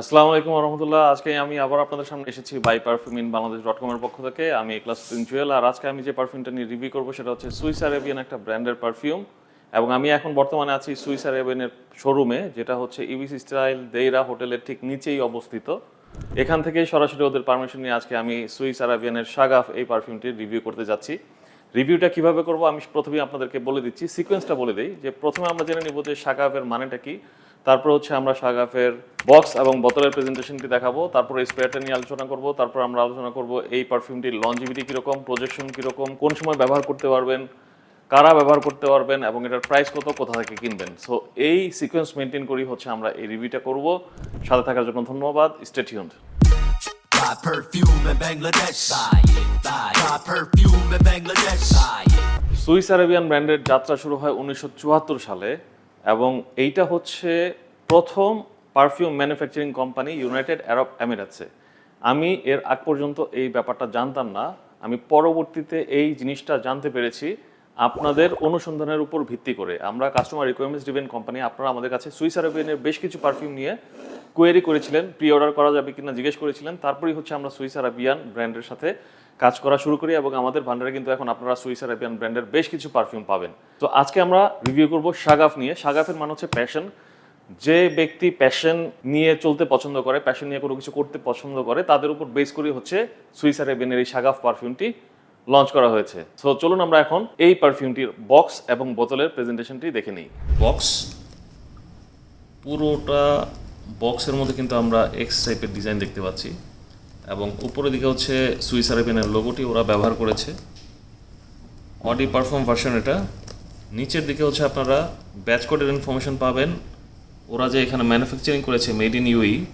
আসসালামু আলাইকুম রহমতুল্লাহ। আজকে আমি আবার আপনাদের সামনে এসেছি buy perfume in Bangladesh dot কমের পক্ষ থেকে। আমি ক্লাস জুয়েল আর আজকে আমি যে পারফিউমটা নিয়ে রিভিউ করব সেটা হচ্ছে সুইস আরেবিয়ান একটা ব্র্যান্ডের পারফিউম এবং আমি এখন বর্তমানে আছি সুইস আরেবিয়ানের শোরুমে যেটা হচ্ছে ইবিসি স্টাইল দেইরা হোটেলের ঠিক নিচেই অবস্থিত। এখান থেকেই সরাসরি ওদের পারমিশন নিয়ে আজকে আমি সুইস আরাবিয়ানের সাগাফ এই পারফিউমটি রিভিউ করতে যাচ্ছি। রিভিউটা কীভাবে করব আমি প্রথমেই আপনাদেরকে বলে দিচ্ছি। সিকোয়েন্সটা বলে দিই যে প্রথমে আমরা জেনে নিব যে সাগাফের মানেটা কি। তারপর হচ্ছে আমরা সাগাফের বক্স এবং বোতলের প্রেজেন্টেশনটি দেখাবো তারপর স্প্রেটা নিয়ে আলোচনা করব তারপর আমরা আলোচনা করব এই পারফিউমটির লঞ্জিভিটি কীরকম প্রজেকশন কীরকম কোন সময় ব্যবহার করতে পারবেন কারা ব্যবহার করতে পারবেন এবং এটার প্রাইস কত কোথা থেকে কিনবেন সো এই সিকোয়েন্স মেনটেন করি হচ্ছে আমরা এই রিভিউটা করব সাথে থাকার জন্য ধন্যবাদ stay tuned Buy perfume in Bangladesh. Buy it, buy it. Buy perfume in Bangladesh. Buy it. Swiss Arabian ব্র্যান্ডের যাত্রা শুরু হয় উনিশশো চুয়াত্তর সালে এবং এইটা হচ্ছে প্রথম perfume manufacturing company United Arab এমিরেটসে আমি এর আগ পর্যন্ত এই ব্যাপারটা জানতাম না। আমি পরবর্তীতে এই জিনিসটা জানতে পেরেছি। আপনাদের অনুসন্ধানের উপর ভিত্তি করে। আমরা কাস্টমার রিকোয়ারমেন্টস ডিভেন কোম্পানি আপনারা আমাদের কাছে সুইস আরবিয়ানের বেশ কিছু পারফিউম নিয়ে কোয়েরি করেছিলেন প্রি অর্ডার করা যাবে কিনা জিজ্ঞেস করেছিলেন। তারপরেই হচ্ছে আমরা সুইস আরাবিয়ান ব্র্যান্ডের সাথে কাজ করা শুরু করি এবং আমাদের ভান্ডারে কিন্তু এখন আপনারা সুইস আরাবিয়ান ব্র্যান্ডের বেশ কিছু পারফিউম পাবেন। তো আজকে আমরা রিভিউ করব সাগাফ নিয়ে। সাগাফের মানে হচ্ছে প্যাশন যে ব্যক্তি প্যাশন নিয়ে চলতে পছন্দ করে প্যাশন নিয়ে কোনো কিছু করতে পছন্দ করে, তাদের উপর বেস করে হচ্ছে সুইস আরাবিয়ানের এই সাগাফ পারফিউমটি লঞ্চ করা হয়েছে। সো চলুন আমরা এখন এই পারফিউমটির বক্স এবং বোতলের প্রেজেন্টেশনটি দেখে নিই। বক্স পুরোটা বক্সের মধ্যে কিন্তু আমরা এক্স টাইপের ডিজাইন দেখতে পাচ্ছি। এবং উপরের দিকে হচ্ছে সুইস আরেবিয়ানের লোগোটি ওরা ব্যবহার করেছে। অডি পারফর্ম ভার্সন এটা। নিচের দিকে হচ্ছে আপনারা ব্যাচ কোডের ইনফরমেশন পাবেন। ওরা যে এখানে ম্যানুফ্যাকচারিং করেছে মেড ইন ইউই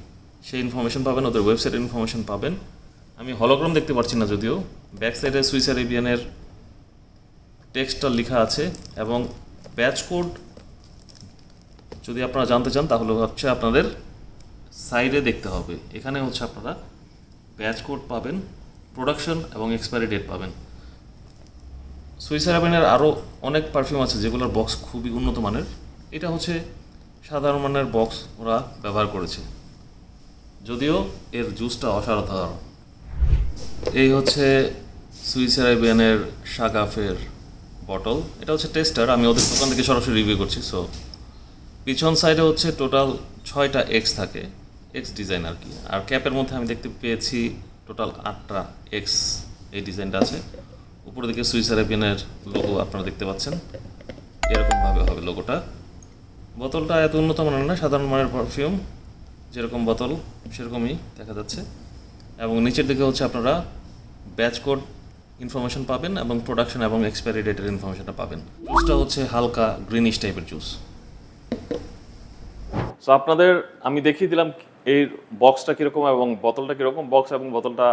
সেই ইনফরমেশন পাবেন, ওদের ওয়েবসাইট ইনফরমেশন পাবেন। আমি হলোগ্রাম দেখতে পাচ্ছি না যদিও। ব্যাক সাইডে সুইস আরেবিয়ানের টেক্সটটা লেখা আছে। এবং ব্যাচ কোড যদি আপনারা জানতে চান, তাহলে হচ্ছে আপনাদের সাইডে দেখতে হবে। এখানে হচ্ছে আপনারা ব্যাচ কোড পাবেন প্রোডাকশন এবং এক্সপায়ারি ডেট পাবেন। সুইস আরাবিয়ানের আরও অনেক পারফিউম আছে যেগুলোর বক্স খুবই উন্নত মানের। এটা হচ্ছে সাধারণ মানের বক্স ওরা ব্যবহার করেছে। যদিও এর জুসটা অসাধারণ। এই হচ্ছে সুইস আরাবিয়ানের সাগাফের বটল এটা হচ্ছে টেস্টার আমি ওদের দোকান থেকে সরাসরি রিভিউ করছি সো পিছন সাইডে হচ্ছে টোটাল ছয়টা এক্স থাকে। এক্স ডিজাইন আর কি। আর ক্যাপের মধ্যে আমি দেখতে পেয়েছি টোটাল আটটা এক্স এই ডিজাইনটা আছে। উপরের দিকে সুইস আরেবিয়ানের লোগো আপনারা দেখতে পাচ্ছেন। এরকমভাবে হবে লোগোটা বোতলটা এত উন্নত মানের না, সাধারণ মানের পারফিউম যেরকম বোতল, সেরকমই দেখা যাচ্ছে। এবং নিচের দিকে হচ্ছে আপনারা ব্যাচ কোড ইনফরমেশন পাবেন এবং প্রোডাকশন এবং এক্সপায়ারি ডেটের ইনফরমেশনটা পাবেন। জুসটা হচ্ছে হালকা গ্রিনিশ টাইপের জুস সো আপনাদের আমি দেখিয়ে দিলাম এই বক্সটা কীরকম এবং বোতলটা কীরকম বক্স এবং বোতলটা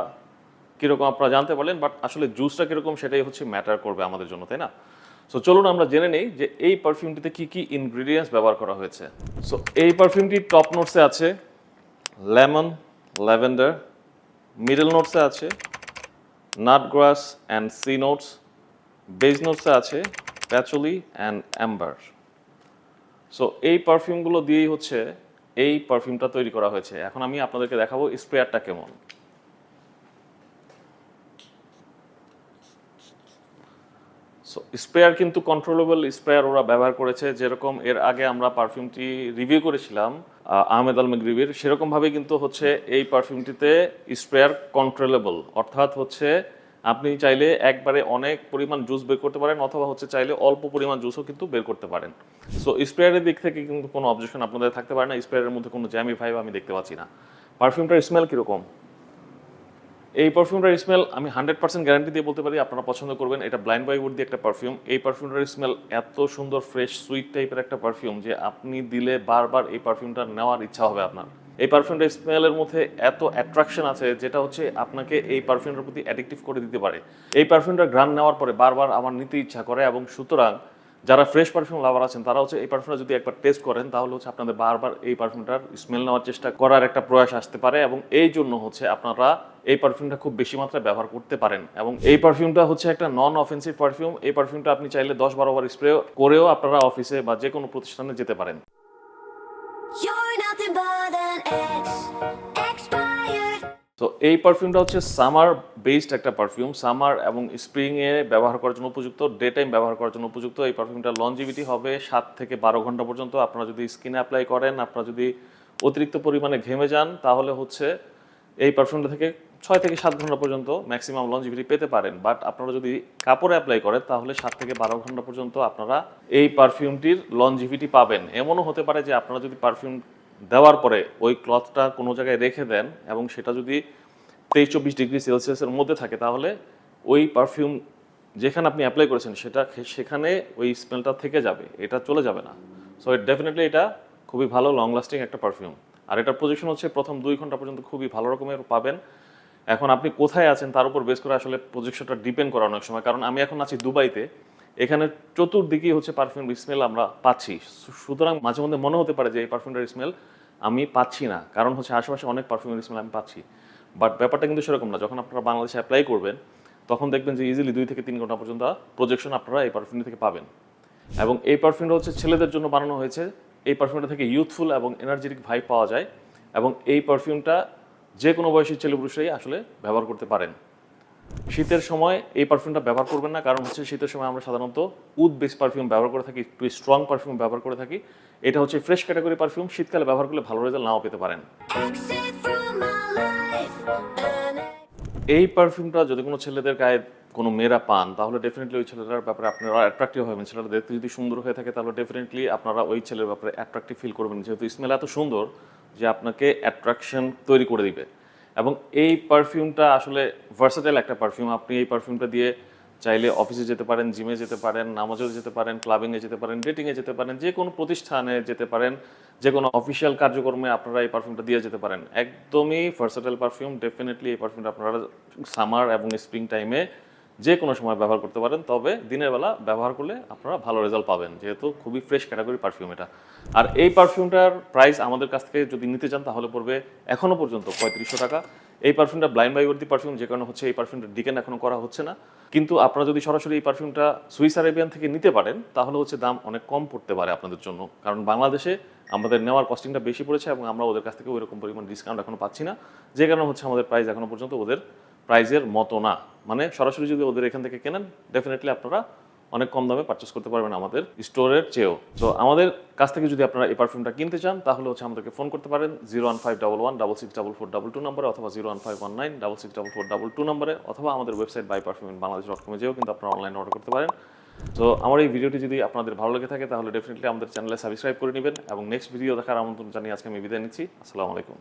কীরকম আপনারা জানতে পারলেন বাট আসলে জুসটা কীরকম সেটাই হচ্ছে ম্যাটার করবে আমাদের জন্য, তাই না? সো চলুন আমরা জেনে নেই যে এই পারফিউমটিতে কী কী ইনগ্রিডিয়েন্টস ব্যবহার করা হয়েছে। সো এই পারফিউমটি টপ নোটসে আছে লেমন ল্যাভেন্ডার মিডল নোটসে আছে nut grass and sea notes base নোটসে আছে প্যাচুলি অ্যান্ড অ্যাম্বার সো এই পারফিউমগুলো দিয়েই হচ্ছে এই পারফিউমটা তৈরি করা হয়েছে। এখন আমি আপনাদেরকে দেখাবো স্প্রেয়ারটা কেমন। স্প্রেয়ার কিন্তু কন্ট্রোলেবল স্প্রেয়ার ওরা ব্যবহার করেছে। যেরকম এর আগে আমরা পারফিউমটি রিভিউ করেছিলাম আহ, আহমেদ আল মেগরিবির সেরকমভাবে কিন্তু হচ্ছে এই পারফিউমটিতে স্প্রেয়ার কন্ট্রোলেবল অর্থাৎ হচ্ছে আপনি চাইলে একবারে অনেক পরিমাণ জুস বের করতে পারেন, অথবা হচ্ছে চাইলে অল্প পরিমাণ জুসও কিন্তু বের করতে পারেন। সো স্প্রেয়ারের দিক থেকে কিন্তু কোনো অবজেকশন আপনাদের থাকতে পারে না। স্প্রেয়ারের মধ্যে কোনো জ্যামি ভাইব আমি দেখতে পাচ্ছি না। পারফিউমটার স্মেল কীরকম? এই পারফিউমটার স্মেল আমি হান্ড্রেড পার্সেন্ট গ্যারান্টি দিয়ে বলতে পারি, আপনারা পছন্দ করবেন। এটা ব্লাইন্ড বাই উড দিয়ে একটা পারফিউম এই পারফিউমটার স্মেল এত সুন্দর ফ্রেশ সুইট টাইপের একটা পারফিউম যে আপনি দিলে বারবার এই পারফিউমটা নেওয়ার ইচ্ছা হবে আপনার। এই পারফিউমটার স্মেলের মধ্যে এত অ্যাট্রাকশন আছে যেটা হচ্ছে আপনাকে এই পারফিউমটার প্রতি অ্যাডিকটিভ করে দিতে পারে। এই পারফিউমটার গ্রান নেওয়ার পরে বারবার আমার নিতে ইচ্ছা করে এবং সুতরাং যারা ফ্রেশ পারফিউম লাভার আছেন, তারা হচ্ছে এই পারফিউমটা যদি একবার টেস্ট করেন, তাহলে হচ্ছে আপনাদের বারবার এই পারফিউমটার স্মেল নেওয়ার চেষ্টা করার একটা প্রয়াস আসতে পারে এবং এই জন্য হচ্ছে আপনারা এই পারফিউমটা খুব বেশি মাত্রায় ব্যবহার করতে পারেন। এবং এই পারফিউমটা হচ্ছে একটা নন অফেন্সিভ পারফিউম এই পারফিউমটা আপনি চাইলে দশ বারো বার স্প্রে করেও আপনারা অফিসে বা যে কোনো প্রতিষ্ঠানে যেতে পারেন। তো এই পারফিউমটা হচ্ছে সামার বেসড একটা পারফিউম সামার এবং স্প্রিংয়ে ব্যবহার করার জন্য উপযুক্ত ডে টাইম ব্যবহার করার জন্য উপযুক্ত। এই পারফিউমটা লঞ্জিভিটি হবে সাত থেকে বারো ঘণ্টা পর্যন্ত। আপনারা যদি স্কিনে অ্যাপ্লাই করেন, আপনারা যদি অতিরিক্ত পরিমাণে ঘেমে যান, তাহলে হচ্ছে এই পারফিউমটা থেকে ছয় থেকে সাত ঘণ্টা পর্যন্ত ম্যাক্সিমাম লঞ্জিভিটি পেতে পারেন। বাট আপনারা যদি কাপড়ে অ্যাপ্লাই করেন, তাহলে সাত থেকে বারো ঘণ্টা পর্যন্ত আপনারা এই পারফিউমটির লঞ্জিভিটি পাবেন। এমনও হতে পারে যে আপনারা যদি পারফিউম দেওয়ার পরে ওই ক্লথটা কোনো জায়গায় রেখে দেন এবং সেটা যদি তেইশ চব্বিশ ডিগ্রি সেলসিয়াসের মধ্যে থাকে, তাহলে ওই পারফিউম যেখানে আপনি অ্যাপ্লাই করেছেন সেটা সেখানে ওই স্মেলটা থেকে যাবে, এটা চলে যাবে না। সো ডেফিনেটলি এটা খুবই ভালো লং লাস্টিং একটা পারফিউম আর এটার পজিশন হচ্ছে প্রথম দুই ঘণ্টা পর্যন্ত খুবই ভালো রকমের পাবেন। এখন আপনি কোথায় আছেন তার উপর বেস করে আসলে পজিশনটা ডিপেন্ড করা অনেক সময়। কারণ আমি এখন আছি দুবাইতে এখানে চতুর্দিকেই হচ্ছে পারফিউম স্মেল আমরা পাচ্ছি। সুতরাং মাঝে মধ্যে মনে হতে পারে যে এই পারফিউমটার স্মেল আমি পাচ্ছি না। কারণ হচ্ছে আশেপাশে অনেক পারফিউমের স্মেল আমি পাচ্ছি। বাট ব্যাপারটা কিন্তু সেরকম না। যখন আপনারা বাংলাদেশে অ্যাপ্লাই করবেন, তখন দেখবেন যে ইজিলি দুই থেকে তিন ঘণ্টা পর্যন্ত প্রজেকশন আপনারা এই পারফিউম থেকে পাবেন। এবং এই পারফিউমটা হচ্ছে ছেলেদের জন্য বানানো হয়েছে। এই পারফিউমটা থেকে ইউথফুল এবং এনার্জেটিক ভাইব পাওয়া যায়। এবং এই পারফিউমটা যে কোনো বয়সী ছেলে পুরুষরাই আসলে ব্যবহার করতে পারেন। শীতের সময় এই পারফিউমটা ব্যবহার করবেন না কারণ হচ্ছে শীতের সময় আমরা সাধারণত উড বেস পারফিউম ব্যবহার করে থাকি একটু স্ট্রং পারফিউম ব্যবহার করে থাকি। এটা হচ্ছে ফ্রেশ ক্যাটাগরি পারফিউম শীতকালে ব্যবহার করলে ভালো রেজাল্ট নাও পেতে পারেন। এই পারফিউমটা যদি কোনো ছেলেদের গায়ে কোনো মেয়েরা পান তাহলে ডেফিনেটলি ওই ছেলেটার ব্যাপারে আপনারা অ্যাট্রাক্টিভ হবেন। ছেলেটা দেখতে যদি সুন্দর হয়ে থাকে তাহলে ডেফিনেটলি আপনারা ওই ছেলের ব্যাপারে অ্যাট্রাক্টিভ ফিল করবেন। যেহেতু স্মেল এত সুন্দর যে আপনাকে অ্যাট্রাকশন তৈরি করে দিবে। এবং এই পারফিউমটা আসলে ভার্সাটাইল একটা পারফিউম আপনি এই পারফিউমটা দিয়ে চাইলে অফিসে যেতে পারেন জিমে যেতে পারেন, নামাজেও যেতে পারেন ক্লাবিংয়ে যেতে পারেন ডেটিংয়ে যেতে পারেন, যে কোনো প্রতিষ্ঠানে যেতে পারেন, যে কোনো অফিসিয়াল কার্যক্রমে আপনারা এই পারফিউমটা দিয়ে যেতে পারেন। একদমই ভার্সাটাইল পারফিউম ডেফিনেটলি এই পারফিউমটা আপনারা সামার এবং স্প্রিং টাইমে যে কোনো সময় ব্যবহার করতে পারেন, তবে দিনের বেলা ব্যবহার করলে আপনারা ভালো রেজাল্ট পাবেন, যেহেতু খুবই ফ্রেশ ক্যাটাগরি পারফিউম এটা। আর এই পারফিউমটার প্রাইস আমাদের কাছ থেকে যদি নিতে চান, তাহলে পড়বে এখনও পর্যন্ত পঁয়ত্রিশশো টাকা। এই পারফিউমটা ব্লাইন্ড বাইবর্দি পারফিউম যে কারণে হচ্ছে এই পারফিউমটা ডিকেন এখনও করা হচ্ছে না। কিন্তু আপনারা যদি সরাসরি এই পারফিউমটা সুইস আরেবিয়ান থেকে নিতে পারেন, তাহলে হচ্ছে দাম অনেক কম পড়তে পারে আপনাদের জন্য। কারণ বাংলাদেশে আমাদের নেওয়ার কস্টিংটা বেশি পড়েছে এবং আমরা ওদের কাছ থেকে ওইরকম পরিমাণ ডিসকাউন্ট এখনও পাচ্ছি না। যে কারণে হচ্ছে আমাদের প্রাইস এখনও পর্যন্ত ওদের প্রাইজের মতো না। মানে সরাসরি যদি ওদের এখান থেকে কেনেন ডেফিনেটলি আপনারা অনেক কম দামে পারচেস করতে পারবেন আমাদের স্টোরের চেয়েও। তো আমাদের কাছ থেকে যদি আপনারা এই পারফিউমটা কিনতে চান, তাহলে হচ্ছে আমাদেরকে ফোন করতে পারেন zero one five double one double six double four double two নম্বরে অথবা zero one five one nine double six double four double two নম্বরে অথবা আমাদের website buy perfume Bangladesh dot কমে যেও কিন্তু আপনারা অনলাইনে অর্ডার করতে পারেন। তো আমার এই ভিডিওটি যদি আপনাদের ভালো লেগে থাকে, তাহলে ডেফিনেটলি আমাদের চ্যানেলে সাবস্ক্রাইব করে নেবেন এবং নেক্সট ভিডিও দেখার আমন্ত্রণ জানিয়ে আজকে আমি বিদায় নিচ্ছি। আসসালামু আলাইকুম।